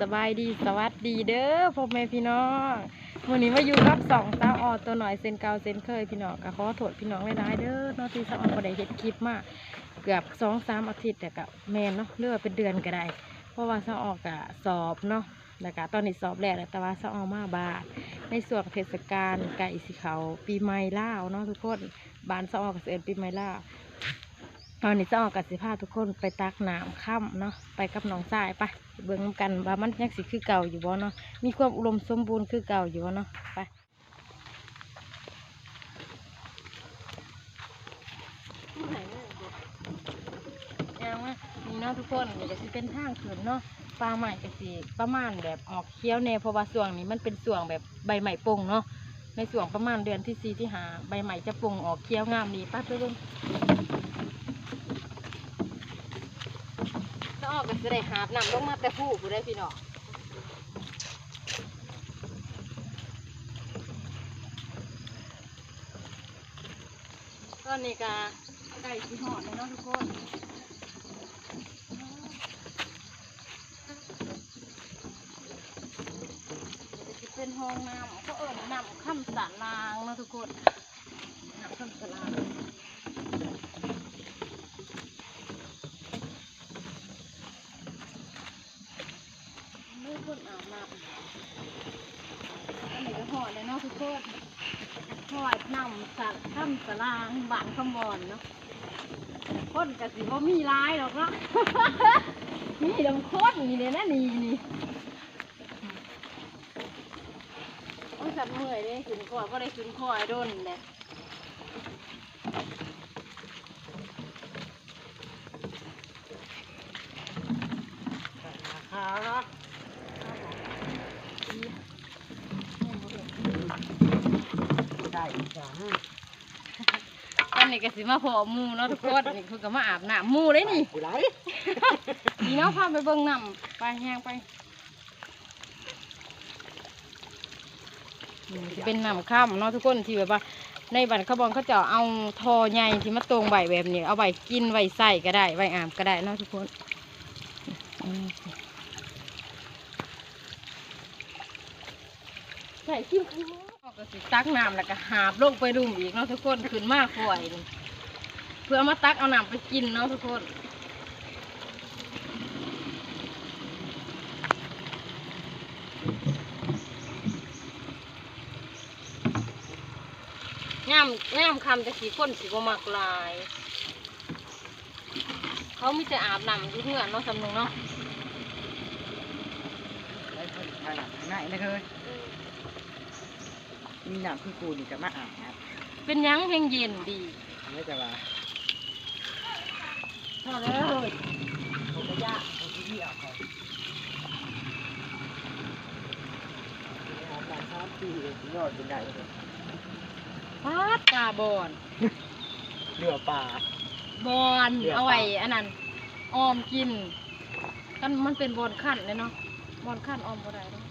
สบายดีสวัสดีเด้อพ่อแม่พี่น้องวันนี้มาอยู่กับสองสาวออตัวหน่อยเซนเกาเซนเคยพี่น้องก็ขอโทษพี่น้องไม่ได้เด้อเนอที่สาวออบ่ได้เฮ็ดคลิปมาเกือบสองสามอาทิตย์แต่ก็แมนเนาะเรือว่าเป็นเดือนก็ได้ เพราะว่าสาวออกกะสอบเนาะแล้วก็ตอนนี้สอบแล้วแต่ว่าสาวออกมาบาทในส่วนเทศกาลไก่สีเขาปีใหม่ล่าวเนาะทุกคนบานสาวออกก็สิเซนปีใหม่ล่า ตอนนี้จะออกกับสิพาทุกคนไปตักน้ำค่ำเนาะไปกับน้องสายไปเบิ่งกันว่ามันยังสิคือเก่าอยู่บ่เนาะมีความอุดมสมบูรณ์คือเก่าอยู่บ่เนาะไปเอามานี่เนาะทุกคนนี่ก็สิเป็นทางขึ้นเนาะปลาใหม่ก็สิประมาณแบบออกเคี้ยวแน่เพราะว่าส่วงนี้มันเป็นส่วงแบบใบใหม่ปงเนาะในส่วงประมาณเดือนที่สี่ที่หาใบใหม่จะปงออกเคี้ยวงามดีไป้าไปเบิ่ง ถ้าออกก็จะได้หาบนำลงมาแต่ผู้ผู้ได้พี่น้องตอนนี้ก็ไก่สีหอดเลยเนาะทุกคนเป็นห้องน้ำก็เอิญน้ำข้ามสารลางเนาะทุกคนน้ำข้ามสารลาง คนอาบน้ำอันนี้ก็หอดเลยเนาะทุกคนหอดน้ำสัตว์ข้ามสลางบานขมอนเนาะคนกะสิว่ามีร้ายหรอกเนาะมีดำค้นนี่เลยนะนี่นี่โอ้สัตว์เมื่อยเลยขึ้นคอก็ได้ขึ้นคอยโดนเลย ได้จ้าอันนี้ก็สิมาพอหมูเนาะทุกคนนี่คือก็มาอาบน้ำหมูเลยนี่กูไรนี่เนาะพาไปเบิ่งน้ำไปย่างไปนี่จะเป็นน้ำข้ามเนาะทุกคนที่แบบว่า ในบันขบอนเขาจะเอาทอใหญ่ที่มาตรงใบแบบนี้ เอาใบกินใบใส่ก็ได้ใบอาบก็ได้เนาะทุกคนอืมใส่ขี้มู กก็สิตักน้ำแล้วก็หาบลงไปดุมอีกเนาะทุกคนขึ้นมากข่อยนี่เพื่อเอามาตักเอาน้ำไปกินเนาะทุกคนงามงามคำจะสีคนสีบมักลาย เขามีแต่อาบน้ำอยู่เพื่อนเนาะสำนึงเนาะ ได้คนทางไหนเคย มีน้ำคือกูนี่ก็มาอาบเป็นหยังเฮงเย็นดีไม่จะว่าพอแล้วผมก็ยากผมก็ยี่เอาเขาอาบน้ำสามปีเองยอดเป็นได้เลยพาดตาบอนเรือป่าบอนเลือกเอาไว้ปลาอันนั้นออมกินกันมันเป็นบอนขั้นเลยเนาะบอนขั้นออมบ่ได้เนาะ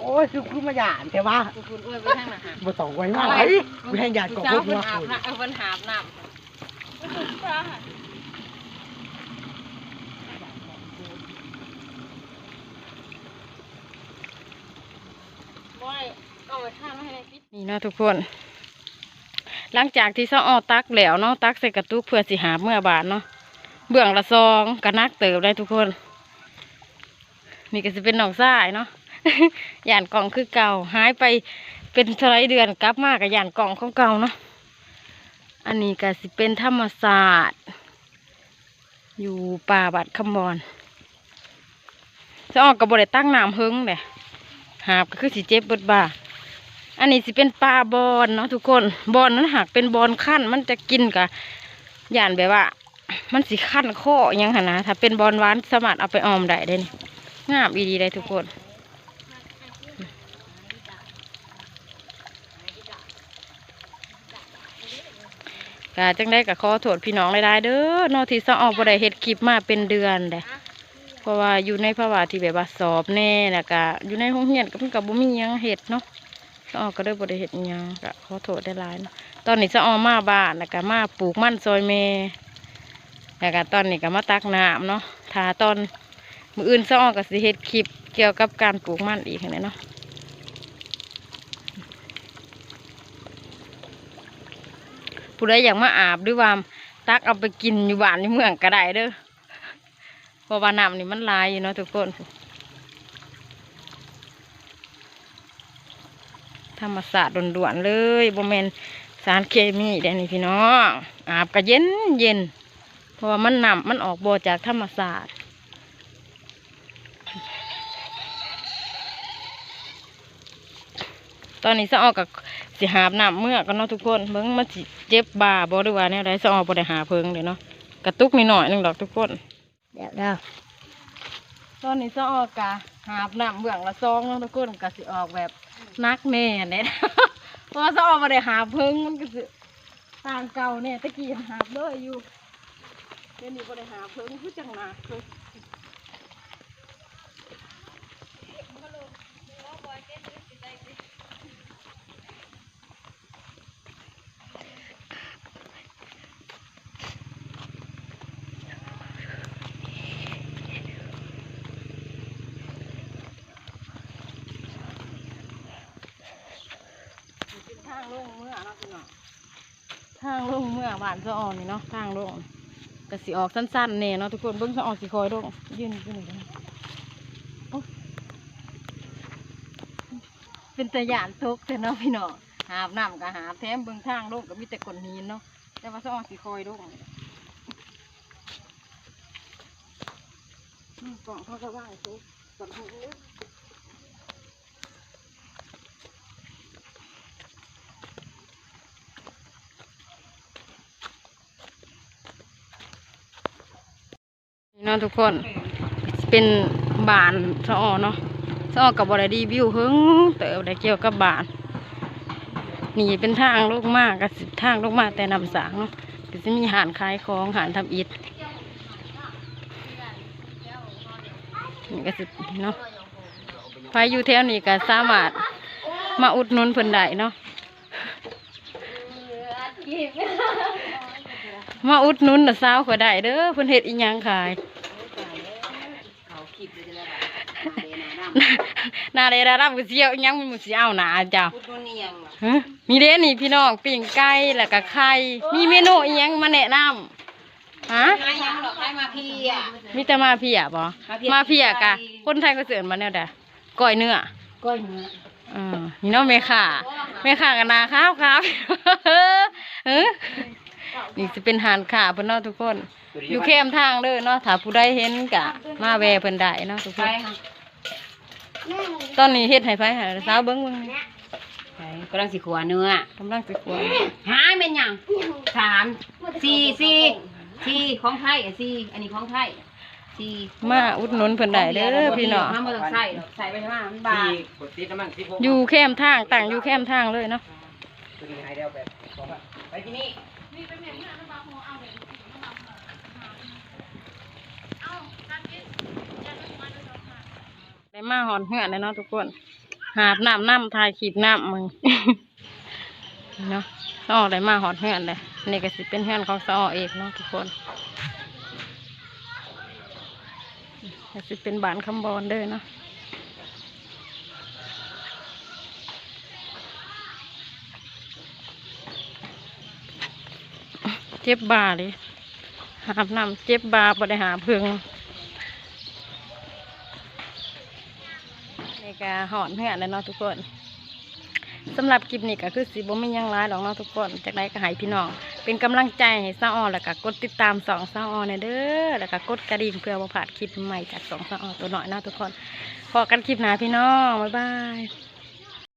โอ้ยคือคือมาหยานแต่ว่าคุณคุณเอ้ยไปทางไหนฮะมาต้องไว้มาไหลไม่ให้หยาดกผู้บสาวพวกเพิ่นว่าอาบคุณน้ำเอาเพิ่นหาบน้ำบ่ได้เอาไว้ข้างไว้ให้ในฟิตนี่เนาะทุกคน หลังจากที่เซาออตักแล้วเนาะตักใส่กระตุกเพื่อสิหาเมื่อบาทเนาะเบื้องละซองกระนักเติบได้ทุกคน นี่ก็จะเป็นหนองทรายเนาะห ยานกล่องคือเก่าหายไปเป็นท่าไรเดือนกลับมากับหยานกล่องของเก่าเนาะอันนี้ก็สิเป็นธรรมศาสตร์ อยู่ป่าบัดคำบอนจะออกกับบริตั้งน้ำเฮิงเลยหาบก็คือสิเจ็บเบิดบ่าอันนี้สิเป็นปลาบอนเนาะทุกคนบอนนั้นหากเป็นบอนขั้นมันจะกินกับย่านแบบว่า มันสิขั้นข้ออหยังหนนะถ้าเป็นบอนหวานสามารถเอาไปออมได้ได้นี่งามอีดีเลยทุกคน กาจังได้กับขอโทษพี่น้องหลายๆเด้อนอที่สะออกบ่ได้เฮ็ดคลิปมาเป็นเดือนเลยเพราะว่าอยู่ในภาวะที่แบบว่าสอบแน่แล้วก็อยู่ในห้องเรียนก็เพิ่นกับบ่มีหยังเฮ็ดเนาะสออก็ได้บริเหตุอิหยังก็ขอโทษได้หลายเนาะตอนนี้สออมาบ้านแล้วก็มาปลูกมันซอยเมแล้วก็ตอนนี้ก็มาตักน้ำเนาะถ้าตอนมืออื่นซ่อก็สิเฮ็ดคลิปเกี่ยวกับการปลูกมันอีกเห็นไหมเนาะ ผู้ใดอยากมาอาบหรือว่าตักเอาไปกินอยู่บ้านในเมืองก็ได้เด้อเพราะว่าน้ำนี่มันลายอยู่เนาะทุกคน ธรรมศาสตร์ด่วนๆเลยบ่แมนสารเคมีเด้นี่พี่น้องอาบก็เย็นเย็นเพราะว่ามันนำมันออกบ่จากธรรมศาสตร์ตอนนี้สะออกกับ สิหาบน้ำเมื่อกันเนาะทุกคนเบิ่งมันสิเจ็บบ่าบ่หรือว่าแนวใดสะออกบ่ได้หาเพิงเลยเนาะกระตุกนิดหน่อยหนึงดอกทุกคนเดี๋ยวเดี๋ยวตอนนี้สะออกกะหาบน้ำเบื้องละซองเนาะทุกคนก็สิออกแบบนักแน่เนี่ยเพราะว่าสะออกบ่ได้หาเพิงมันก็สิต่างเก่าเนี่ยตะกี้หาบเลยอยู่เดี๋ยวนี้บ่ได้หาเพิงคือจังหนักเลยางลงเมื่อเนาะพี่น้องทางลงเมื่อบ้านสะอ่อนนี่เนาะทางลงก็สิออกสั้นๆเน่เนาะทุกคนเบิ่งสะอ่อนสิคอยลงยืนยืนกันโอ๊ะเป็นตะยานทุกแต่เนาะพี่น้องหาบน้ำก็หาบแถมเบิ่งทางลงก็มีแต่ก้อนหินเนาะแต่ว่าสะอ่อนสิคอยลงกล่องเขาก็ว่างทุกกล่องทุกนี่ นาะทุกคน เป็นบานสะออเนาะสะออกับบริดีวิวเฮิงเติบได้เกี่ยวกับบานนี่เป็นทางลูกมากกับสิทางลูกมากแต่นำสางเนาะก็จะมีหานขายของหานทำอิฐนี่ก็สิเนาะไปอยู่แถวนี้ก็สามารถมาอุดหนุนเพิ่นได้เนาะมาอุดหนุนน่ะสาวก็ได้เด้อเพิ่นเฮ็ดอีหยังขาย เขาคิดเลยจะแล้ว ห นาเลยระดับก็เสียวอีหยังมันสิเอาหนาเจ้า พูดนู่นนี่ยังล่ะฮะมีเด้นี่พี่น้องปิ้งไก่แล้วก็ไข่ มีเมนูอีหยังมาแนะนำฮะไม่ยังหรอกให้มาพี่อะ มีแต่มาเพียบ่มาเพียมาเพียกะไก่คนไทยก็เสิร์นมาแนวใดก้อยเนื้อก้อยเนื้ออือนี่เนาะแม่ค่ะแม่ค่ะกันนาข้าวครับเออนี่สิเป็นหานขาเพิ่นเนาะทุกคน อยู่เข้มทางเลยเนาะถ้าผู้ใดเห็นกะ มาแวะเพิ่นได้เนาะทุกคไปน ค่ะ ตอนนี้เฮ็ดให้ไผให้สาวเบิ่งเบิ่งไปกำลังสิขัวเนื้อกำลังสิขวหายเป็นหยังสามสี่สี่สี่ของไทยอะสี่อันนี้ของไทยสี่มาอุดหนุนเพิ่นได้เด้อพี่น้องห้ามมาต้องใส่หรอกใส่ไปใช่ไหมมันบาสี่ดกดติดน้ำมันสิบหกอยู่เข้มทางตั้งอยู่เข้มทางเลยเนาะตัวนี้หายเดียวแบบบอกว่าไปที่นี่ ได้มาหอนเหือนเลยเนาะทุกคน หาบน้ำน้ำทายขีดน้ำมึงเนาะซอได้มาหอนเหือนเลยนี่ก็สิเป็นเหือนของซอเอกเนาะทุกคนก็สิเป็นบ้านคำบอลเด้อเนาะเจ็บบ่าเลยหาบน้ำเจ็บบ่าบ่ได้หาเพิง นี่ก็หอนเพื่อนแล้วเนาะทุกคนสำหรับคลิปนี้ก็คือสีบ่มีหยังร้ายหรอกเนาะทุกคนจากไหนก็หายพี่น้อง เป็นกำลังใจให้ซ่าออแล้วก็กดติดตามสองซ่าออในเด้อแล้วก็กดกระดิ่งเพื่อบ่พลาดคลิปใหม่จากสองซ่าออตัวน้อยเนาะทุกคนพอกันคลิปหน้าพี่น้องบ๊ายบาย